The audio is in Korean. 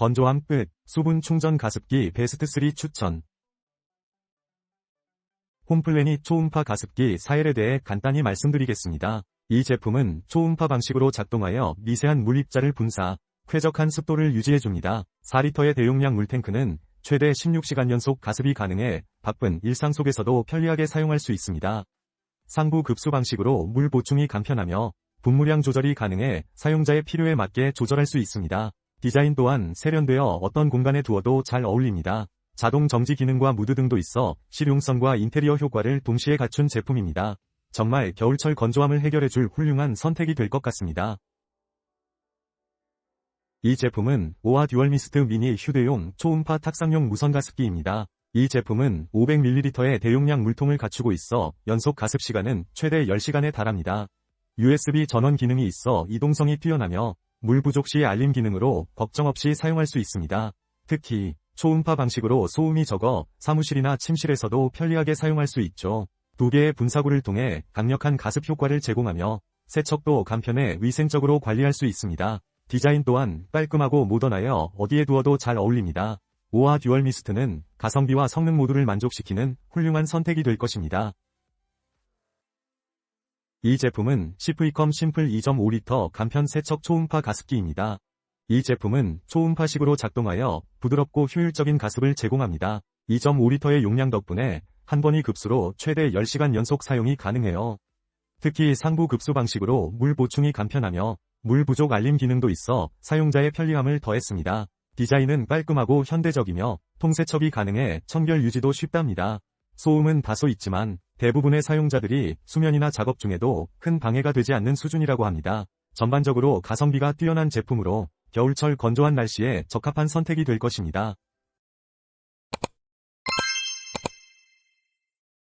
건조함 끝, 수분 충전 가습기 베스트 3 추천. 홈플래닛 초음파 가습기 사열에 대해 간단히 말씀드리겠습니다. 이 제품은 초음파 방식으로 작동하여 미세한 물 입자를 분사, 쾌적한 습도를 유지해줍니다. 4리터의 대용량 물탱크는 최대 16시간 연속 가습이 가능해 바쁜 일상 속에서도 편리하게 사용할 수 있습니다. 상부 급수 방식으로 물 보충이 간편하며 분무량 조절이 가능해 사용자의 필요에 맞게 조절할 수 있습니다. 디자인 또한 세련되어 어떤 공간에 두어도 잘 어울립니다. 자동 정지 기능과 무드 등도 있어 실용성과 인테리어 효과를 동시에 갖춘 제품입니다. 정말 겨울철 건조함을 해결해줄 훌륭한 선택이 될 것 같습니다. 이 제품은 오아 듀얼 미스트 미니 휴대용 초음파 탁상용 무선 가습기입니다. 이 제품은 500ml의 대용량 물통을 갖추고 있어 연속 가습 시간은 최대 10시간에 달합니다. USB 전원 기능이 있어 이동성이 뛰어나며 물 부족 시 알림 기능으로 걱정 없이 사용할 수 있습니다. 특히 초음파 방식으로 소음이 적어 사무실이나 침실에서도 편리하게 사용할 수 있죠. 두 개의 분사구를 통해 강력한 가습 효과를 제공하며 세척도 간편해 위생적으로 관리할 수 있습니다. 디자인 또한 깔끔하고 모던하여 어디에 두어도 잘 어울립니다. 오아 듀얼 미스트는 가성비와 성능 모두를 만족시키는 훌륭한 선택이 될 것입니다. 이 제품은 시프이컴 심플 2.5리터 간편 세척 초음파 가습기입니다. 이 제품은 초음파식으로 작동하여 부드럽고 효율적인 가습을 제공합니다. 2.5리터의 용량 덕분에 한 번이 급수로 최대 10시간 연속 사용이 가능해요. 특히 상부 급수 방식으로 물 보충이 간편하며 물 부족 알림 기능도 있어 사용자의 편리함을 더했습니다. 디자인은 깔끔하고 현대적이며 통세척이 가능해 청결 유지도 쉽답니다. 소음은 다소 있지만 대부분의 사용자들이 수면이나 작업 중에도 큰 방해가 되지 않는 수준이라고 합니다. 전반적으로 가성비가 뛰어난 제품으로 겨울철 건조한 날씨에 적합한 선택이 될 것입니다.